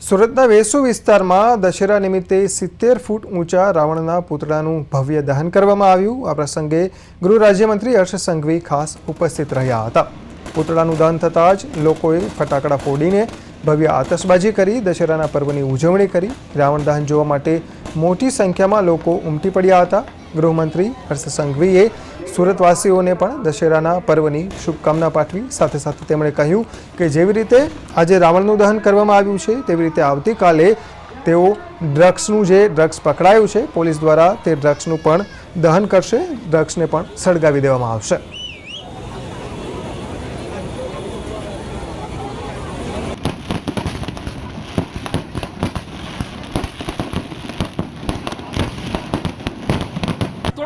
સુરતના વેસુ વિસ્તારમાં દશેરા નિમિત્તે સિત્તેર ફૂટ ઊંચા રાવણના પૂતળાનું ભવ્ય દહન કરવામાં આવ્યું. આ પ્રસંગે ગૃહ રાજ્યમંત્રી હર્ષ સંઘવી ખાસ ઉપસ્થિત રહ્યા હતા. પૂતળાનું દહન થતાં જ લોકોએ ફટાકડા ફોડીને ભવ્ય આતશબાજી કરી, દશેરાના પર્વની ઉજવણી કરી. રાવણ દહન જોવા માટે મોટી સંખ્યામાં લોકો ઉમટી પડ્યા હતા. ગૃહમંત્રી હર્ષ સંઘવીએ સુરતવાસીઓને પણ દશેરાના પર્વની શુભકામના પાઠવી. સાથે સાથે તેમણે કહ્યું કે જેવી રીતે આજે રાવણનું દહન કરવામાં આવ્યું છે, તેવી રીતે આવતીકાલે તેઓ ડ્રગ્સનું જે ડ્રગ્સ પકડાયું છે, પોલીસ દ્વારા તે ડ્રગ્સનું પણ દહન કરશે. ડ્રગ્સને પણ સળગાવી દેવામાં આવશે.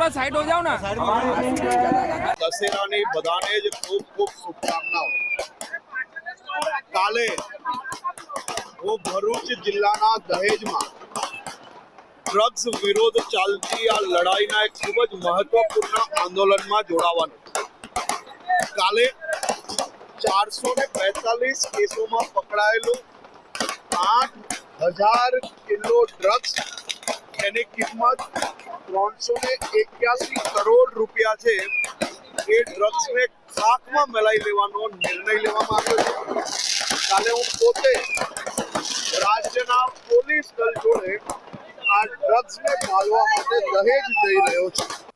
થોડા સાઈડ હો જાઓ ના. દશેરાની બધાને જ ખૂબ ખૂબ શુભકામનાઓ. કાલે હું ભરૂચ જિલ્લાના દહેજમાં ડ્રગ્સ વિરોધ ચાલતી આ લડાઈના એક ખૂબ જ મહત્વપૂર્ણ આંદોલનમાં જોડાવાનું કાલે ચારસો ને બેતાલીસ કેસોમાં પકડાયેલું આઠ હજાર કિલો ડ્રગ્સ એની કિંમત ત્રણસો ને એક્યાસી કરોડ રૂપિયા છે. એ ડ્રગ્સને ખાકમાં મિલાઈ લેવાનો નિર્ણય લેવામાં આવ્યો છે. કાલે હું પોતે રાજ્યના પોલીસ દળ જોડે આ ડ્રગ્સને પાલવા માટે દહેજ જઈ રહ્યો છું.